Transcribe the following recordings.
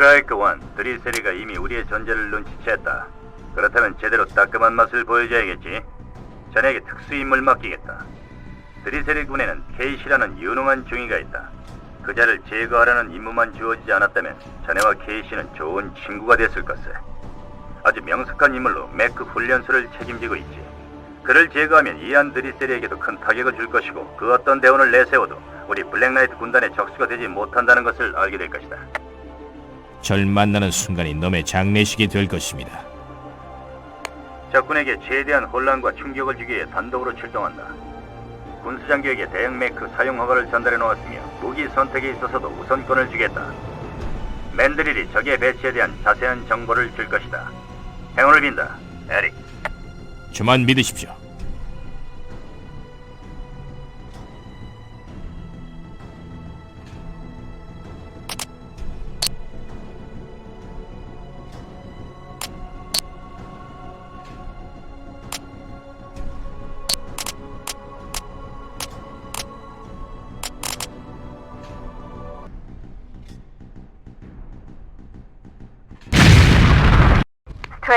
스트라이크 원, 드리세리가 이미 우리의 존재를 눈치챘다. 그렇다면 제대로 따끔한 맛을 보여줘야겠지. 자네에게 특수 임무를 맡기겠다. 드리세리 군에는 케이시라는 유능한 중위가 있다. 그자를 제거하라는 임무만 주어지지 않았다면 자네와 케이시는 좋은 친구가 됐을 것을. 아주 명석한 인물로 매크 훈련소를 책임지고 있지. 그를 제거하면 이안 드리세리에게도 큰 타격을 줄 것이고 그 어떤 대원을 내세워도 우리 블랙나이트 군단의 적수가 되지 못한다는 것을 알게 될 것이다. 절 만나는 순간이 놈의 장례식이 될 것입니다. 적군에게 최대한 혼란과 충격을 주기 위해 단독으로 출동한다. 군수장교에게 대형 매크 사용 허가를 전달해 놓았으며 무기 선택에 있어서도 우선권을 주겠다. 맨드릴이 적의 배치에 대한 자세한 정보를 줄 것이다. 행운을 빈다, 에릭. 저만 믿으십시오.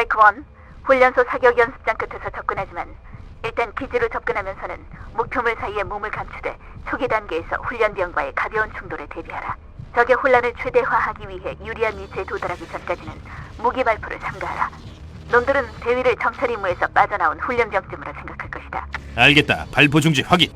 스트라이크 원, 훈련소 사격 연습장 끝에서 접근하지만 일단 기지로 접근하면서는 목표물 사이에 몸을 감추되 초기 단계에서 훈련병과의 가벼운 충돌에 대비하라. 적의 혼란을 최대화하기 위해 유리한 위치에 도달하기 전까지는 무기 발포를 삼가하라. 놈들은 대위를 정찰 임무에서 빠져나온 훈련병쯤으로 생각할 것이다. 알겠다. 발포 중지 확인.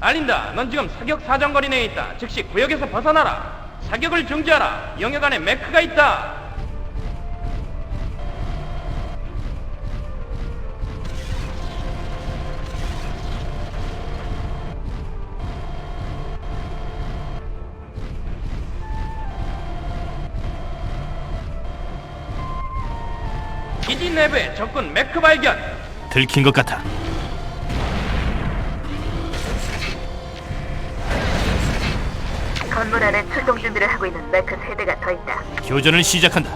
알린다. 넌 지금 사격 사정거리 내에 있다. 즉시 구역에서 벗어나라. 사격을 중지하라. 영역 안에 매크가 있다. 기지 내부에 적군 매크 발견. 들킨 것 같아. 건물 안에 출동 준비를 하고 있는 매크 세대가 더 있다. 교전을 시작한다.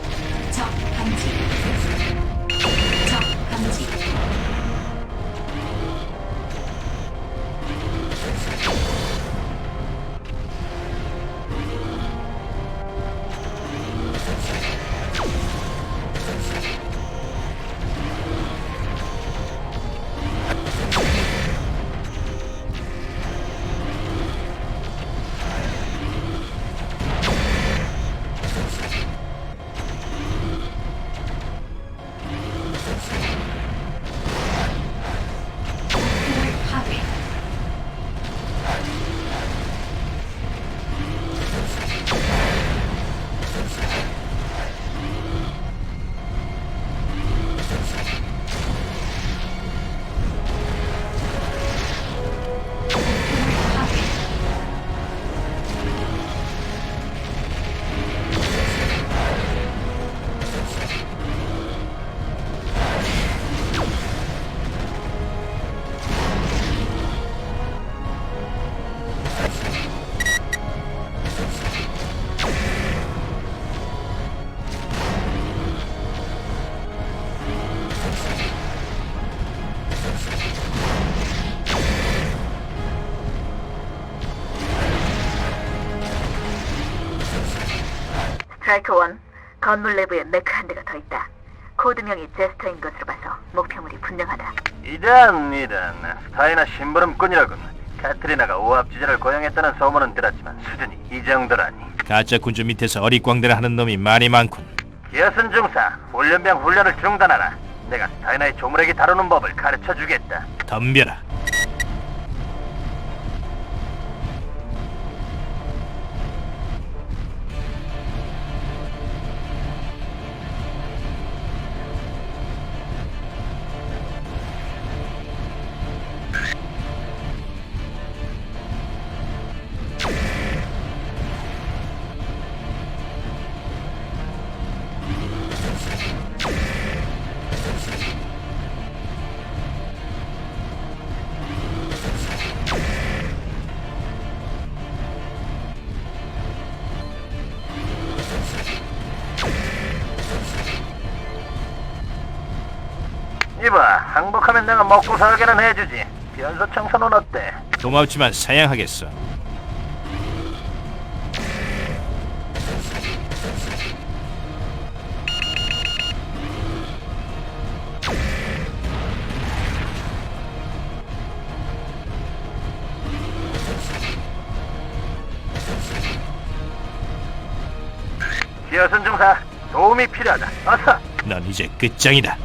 라이크 원, 건물 내부에 매크 한 대가 더 있다. 코드명이 제스터인 것으로 봐서 목표물이 분명하다. 이런 이런 스타이나 심부름꾼이라군. 카트리나가 오합지졸을 고용했다는 소문은 들었지만 수준이 이 정도라니. 가짜 군주 밑에서 어리광대를 하는 놈이 많이 많군. 기어슨 중사, 훈련병 훈련을 중단하라. 내가 스타이나의 조물에게 다루는 법을 가르쳐 주겠다. 덤벼라. 항복하면 내가 먹고 살게는 해주지. 변소 청소는 어때? 고맙지만 사양하겠어. 기어선 중사, 도움이 필요하다. 어서. 넌 이제 끝장이다.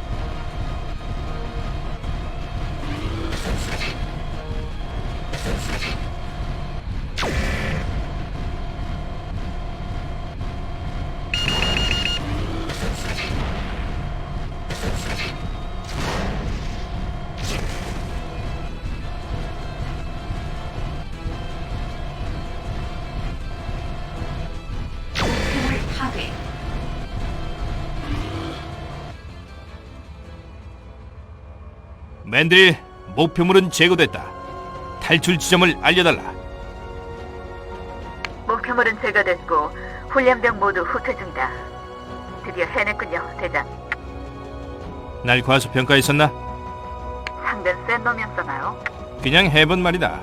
맨들 목표물은 제거됐다. 탈출 지점을 알려달라. 목표물은 제거됐고 훈련병 모두 후퇴 중이다. 드디어 해냈군요, 대장. 날 과소평가했었나? 상대 센 놈이었잖아요. 그냥 해본 말이다.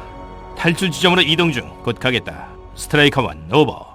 탈출 지점으로 이동 중. 곧 가겠다. 스트라이커 원 오버.